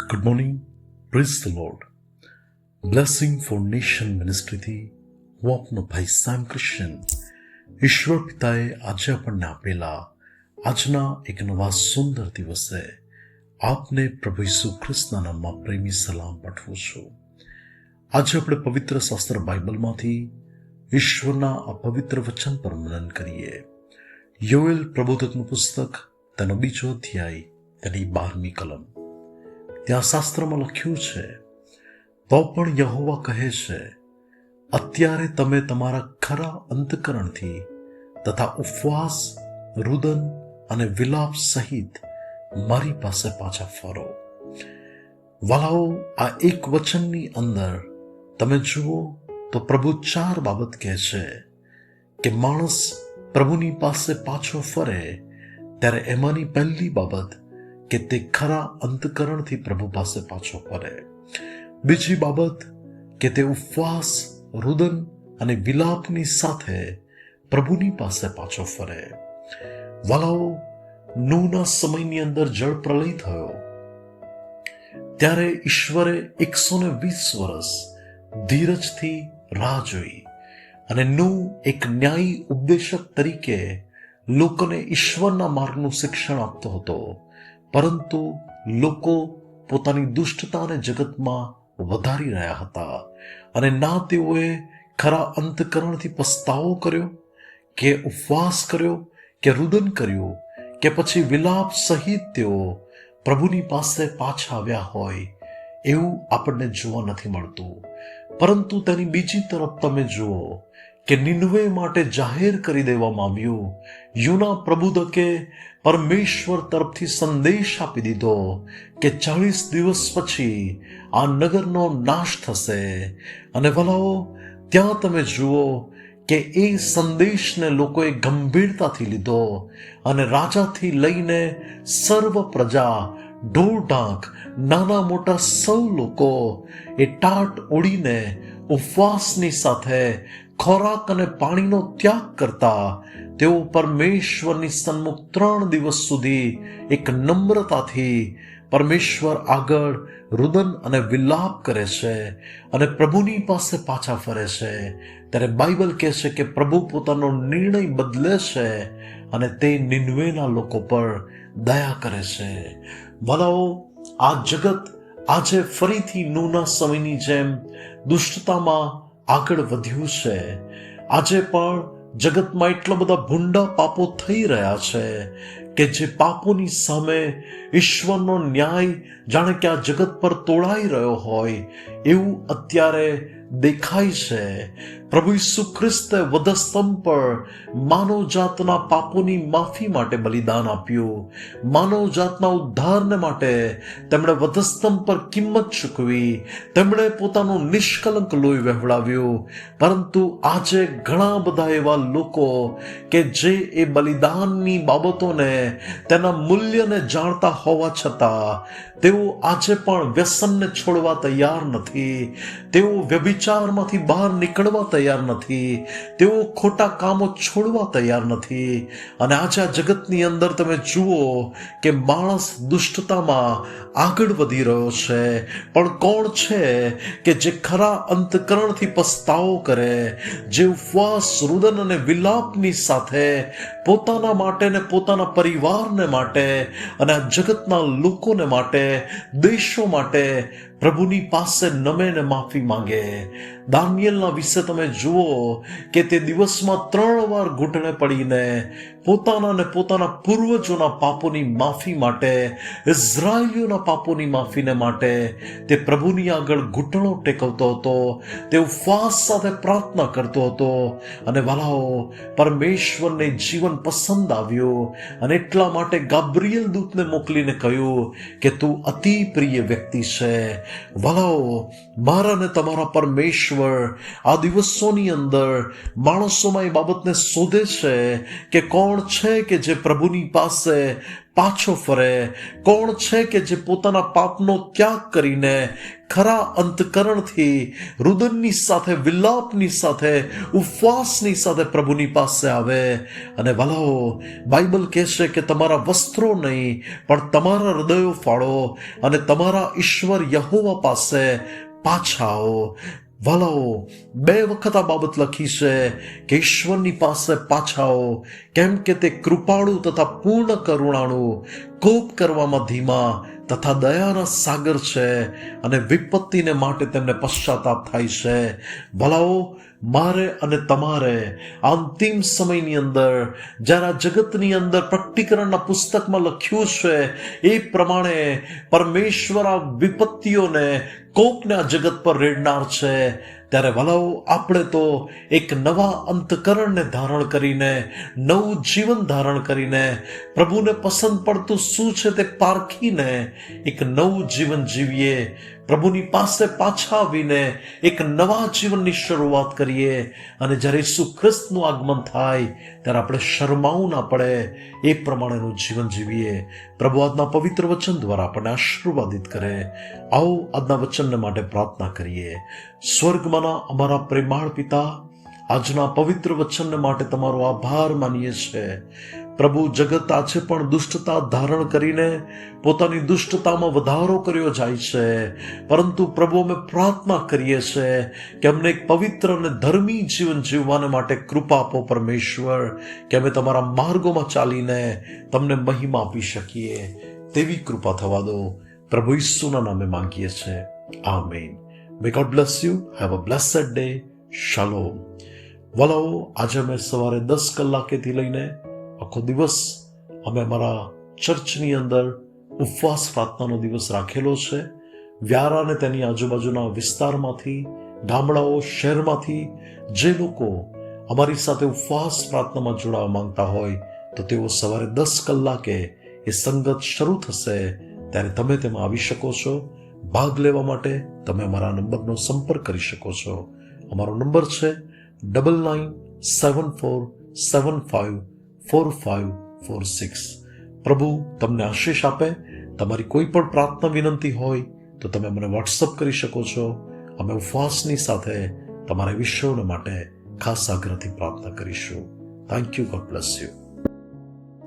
Good morning prince the lord blessing for nation મિનિસ્ટ્રીથી હું આપનો ભાઈ સામ ક્રિશ્ચન ઈશ્વર પિતાએ આજે આપણને આપેલા આજના એક નવા સુંદર દિવસે આપને પ્રભુ ઈસુ ખ્રિસ્તના નામમાં પ્રેમી સલામ પાઠવું છું આજે આપણે પવિત્ર શાસ્ત્ર બાઇબલમાંથી ઈશ્વરના આ પવિત્ર વચન પર મનન કરીએ યોએલ પ્રબોધકનું પુસ્તક તેનો બીજો અધ્યાય તેની બારમી કલમ ત્યાં શાસ્ત્રમાં લખ્યું છે તો પણ યહોવા કહે છે, અત્યારે તમે તમારા ખરા અંતકરણથી તથા ઉપવાસ, રુદન અને વિલાપ સહિત મારી પાસે પાછા ફરો. વાલાઓ, આ એક વચનની અંદર તમે જુઓ તો પ્રભુ ચાર બાબત કહે છે કે માણસ પ્રભુની પાસે પાછો ફરે ત્યારે એમાંની પહેલી બાબત કે તે ખરા અંતકરણથી પ્રભુ પાસે પાછો ફરે. બીજી બાબત કે તે ઉપવાસ, રુદન અને વિલાપની સાથે પ્રભુની પાસે પાછો ફરે. વાલાઓ નૂના સમયની અંદર જળ પ્રલય થયો. ત્યારે ઈશ્વરે એકસો ને વીસ વર્ષ ધીરજથી રાહ જોઈ અને નું એક ન્યાયી ઉપદેશક તરીકે લોકોને ઈશ્વરના માર્ગનું શિક્ષણ આપતો હતો. પરંતુ લોકો પોતાની દુષ્ટતાને જગતમાં વધારી રહ્યા હતા અને ના તેઓએ ખરા અંતકરણથી પસ્તાવો કર્યો, કે ઉપવાસ કર્યો, કે રુદન કર્યું, કે પછી વિલાપ સહિત તેઓ પ્રભુની પાસે પાછા આવ્યા હોય એવું આપણને જોવા નથી મળતું. પરંતુ તેની બીજી તરફ તમે જુઓ કે નિન્વે માટે જાહેર કરી દેવામાં આવ્યું. યુના પ્રબુધકે પરમેશ્વર તરફથી સંદેશ આપી દીધો કે ચાળીસ દિવસ પછી આ નગરનો નાશ થશે. અને ભલાઓ, ત્યાં તમે જુઓ કે એ સંદેશને લોકોએ ગંભીરતાથી લીધો અને રાજાથી લઈને સર્વ પ્રજા ઢોર ઢાંક નાના મોટા સૌ લોકો એ ટાટ ઓડીને ઉપવાસની સાથે ખોરાક અને પાણીનો ત્યાગ કરતા તેઓ પરમેશ્વરની સન્મુખ ત્રણ દિવસ સુધી એક નમ્રતાથી પરમેશ્વર આગળ રુદન અને વિલાપ કરે છે અને પ્રભુની પાસે પાછા ફરે છે. ત્યારે બાઇબલ કહે છે કે પ્રભુ પોતાનો નિર્ણય બદલે છે અને તે નિન્વેના લોકો પર દયા કરે છે. ભલાઓ, આ જગત આજે ફરીથી નૂના સમયની જેમ દુષ્ટતામાં આગળ વધ્યું છે. આજે પણ જગતમાં એટલા બધા ભૂંડા પાપો થઈ રહ્યા છે. કે જે પાપોની સામે ઈશ્વરનો ન્યાય જાણે કે આ જગત પર તોડાઈ રહ્યો હોય, એવું અત્યારે દેખાય છે. પ્રભુ ઈસુ ખ્રિસ્તે વધસ્તંભ પર માનવ જાતના પાપોની માફી માટે બલિદાન આપ્યું. માનવ જાતના ઉદ્ધારને માટે તેમણે વધસ્તંભ પર કિંમત ચૂકવી, તેમણે પોતાનું નિષ્કલંક લોહી વહેવડાવ્યું. પરંતુ આજે ઘણા બધા એવા લોકો કે જે એ બલિદાનની બાબતોને તેના મૂલ્યને જાણતા હોવા છતાં તેઓ આજે પણ વ્યસનને છોડવા તૈયાર નથી. તેઓ વ્યભિચારમાંથી બહાર નીકળવા તૈયાર નથી. તેઓ ખોટા કામો છોડવા તૈયાર નથી. અને આજે આ જગતની અંદર તમે જુઓ કે માણસ દુષ્ટતામાં આગળ વધી રહ્યો છે. પણ કોણ છે કે જે ખરા અંતકરણથી પસ્તાવો કરે? જે ઉપવાસ, રુદન અને વિલાપની સાથે પોતાના માટે ને પોતાના પરિવારને માટે અને આ જગતના લોકોને માટે દેશો માટે પ્રભુની પાસે નમે ને માફી માંગે. દાનિયલના વિશે તમે જુઓ કે તે દિવસમાં ત્રણ વાર ઘૂંટણે પડીને પોતાના ને પોતાના પૂર્વજોના પાપોની માફી માટે, ઇઝરાયલીઓના પાપોની માફીને માટે તે પ્રભુની આગળ ઘૂંટણો ટેકવતો હતો તે ઉપવાસ સાથે પ્રાર્થના કરતો હતો. અને વાલાઓ, પરમેશ્વરને જીવન પસંદ આવ્યું અને એટલા માટે ગાબ્રિયલ દૂતને મોકલીને કહ્યું કે તું અતિ પ્રિય વ્યક્તિ છે. વાલાઓ મારા ને તમારા પરમેશ્વર આ દિવસોની અંદર માણસોમાં એ બાબતને શોધે છે કે કોણ છે કે જે પ્રભુની પાસે પાછો ફરે. કોણ છે કે જે પોતાના પાપનો ત્યાગ કરીને ખરા અંતકરણથી રુદનની સાથે, વિલાપની સાથે, ઉપવાસની સાથે પ્રભુની પાસે આવે? અને વલાઓ બાઇબલ કહે છે કે તમારા વસ્ત્રો નહીં, પણ તમારા હૃદયો ફાળો અને તમારા ઈશ્વર યહોવા પાસે પાછા આવો. વાલાઓ બે વખત આ બાબત લખી છે કે ઈશ્વરની પાસે પાછાઓ કેમ કે તે કૃપાળુ તથા પૂર્ણ કરુણાળુ કોપ કરવામાં ધીમા તથા દયાના સાગર છે અને વિપત્તિને માટે તેમને પશ્ચાતાપ થાય છે. ભલાઓ, મારે અને તમારે અંતિમ સમયની અંદર, જ્યારે જગતની અંદર પ્રકટીકરણના પુસ્તકમાં લખ્યું છે, એ પ્રમાણે પરમેશ્વર આ વિપત્તિઓને કોપને આ જગત પર રેડનાર છે. ત્યારે વલાઓ આપણે તો એક નવા અંતકરણને ધારણ કરીને, નવું જીવન ધારણ કરીને પ્રભુને પસંદ પડતું શું છે તે પારખીને એક નવું જીવન જીવીએ પ્રભુની પાસે પાછા આવીને એક નવા જીવનની શરૂઆત કરીએ. અને જ્યારે ઈસુ ખ્રિસ્તનું આગમન થાય, ત્યારે આપણે શરમાવું ના પડે. એ પ્રમાણેનું જીવન જીવીએ. પ્રભુ આજના પવિત્ર વચન દ્વારા આપણને આશીર્વાદિત કરે. આવો આજના વચનને માટે પ્રાર્થના કરીએ. સ્વર્ગમાંના અમારા પ્રેમાળ પિતા, આજના પવિત્ર વચનને માટે તમારો આભાર માનીએ છીએ. પ્રભુ જગત આજે પણ દુષ્ટતા ધારણ કરીને પોતાની દુષ્ટતામાં વધારો કર્યો જાય છે. પરંતુ પ્રભુ અમે પ્રાર્થના કરીએ છીએ કે અમને એક પવિત્ર અને ધર્મી જીવન જીવવાને માટે કૃપા આપો પરમેશ્વર, કે અમે તમારા માર્ગોમાં ચાલીને તમને મહિમા આપી શકીએ. તેવી કૃપા થવા દો. પ્રભુ ઈસુના નામે માંગીએ છીએ amen may God bless you have a blessed day shalom વલાઓ, આજે અમે સવારે દસ કલાકેથી લઈને આખો દિવસ અમે અમારા ચર્ચની અંદર ઉપવાસ પ્રાર્થનાનો દિવસ રાખેલો છે. વ્યારા અને તેની આજુબાજુના વિસ્તારમાંથી, ગામડાઓ, શહેરમાંથી જે લોકો અમારી સાથે ઉપવાસ પ્રાર્થનામાં જોડાવા માંગતા હોય, તો તેઓ સવારે દસ કલાકે એ સંગત શરૂ થશે. ત્યારે તમે તેમાં આવી શકો છો. ભાગ લેવા માટે તમે અમારા નંબરનો સંપર્ક કરી શકો છો. અમારો નંબર છે double nine seven four seven five four five four six પ્રભુ તમને આશીષ આપે તમારી કોઈ પણ પ્રાર્થના વિનંતી હોય તો તમે મને વોટ્સઅપ કરી શકો છો અમે ઉપવાસની સાથે તમારા વિશ્વને માટે ખાસ આગ્રહથી પ્રાર્થના કરીશું thank you God bless you